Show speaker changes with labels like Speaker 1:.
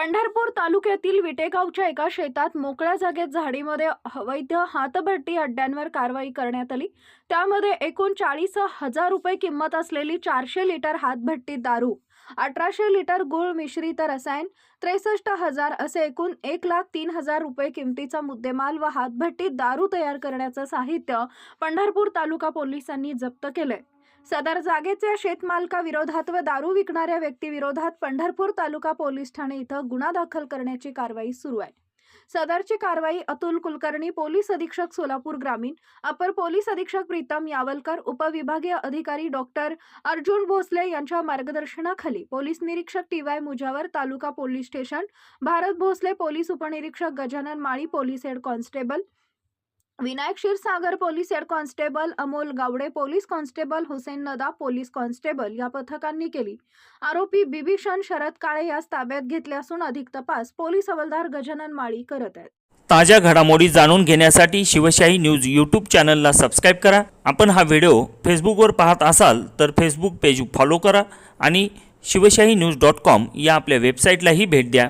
Speaker 1: पंढरपूर तालुक्यातील विटेगावच्या एका शेतात मोकळ्या जागेत झाडीमध्ये अवैध हातभट्टी अड्ड्यांवर कारवाई करण्यात आली. त्यामध्ये एकूण चाळीस हजार रुपये किंमत असलेली चारशे लिटर हातभट्टी दारू अठराशे लिटर गुळ मिश्रित रसायन त्रेसष्ट हजार असे एकूण एक लाख तीन हजार रुपये किमतीचा मुद्देमाल व हातभट्टीत दारू तयार करण्याचं साहित्य पंढरपूर तालुका पोलिसांनी जप्त केलंय. सदर जागेच्या शेतमालकाविरोधात व दारू विकणाऱ्या व्यक्तीविरोधात पंढरपूर तालुका पोलीस ठाणे इथं गुन्हा दाखल करण्याची कारवाई सुरू आहे. सदरची कारवाई अतुल कुलकर्णी पोलीस अधीक्षक सोलापूर ग्रामीण अपर पोलीस अधीक्षक प्रीतम यावलकर उपविभागीय अधिकारी डॉक्टर अर्जुन भोसले यांच्या मार्गदर्शनाखाली पोलीस निरीक्षक T Y Mujawar taluka police station Bharat Bhosle police उपनिरीक्षक Gajanan Mali police head constable Vinayak Kshirsagar police head constable Amol Gawade police constable Hussain Nada police constable या पथकांनी केली. आरोपी बिभीषण शरद काळे यास ताब्यात घेतले असून अधिक तपास पोलीस हवालदार गजानन माळी करत आहेत.
Speaker 2: ताज्या घडामोडी जाणून घेण्यासाठी शिवशाही न्यूज यूट्यूब चॅनलला सबस्क्राईब करा. आपण हा व्हिडिओ फेसबुकवर पाहत असाल तर फेसबुक पेज फॉलो करा आणि शिवशाही न्यूज डॉट कॉम या आपल्या वेबसाईटलाही भेट द्या.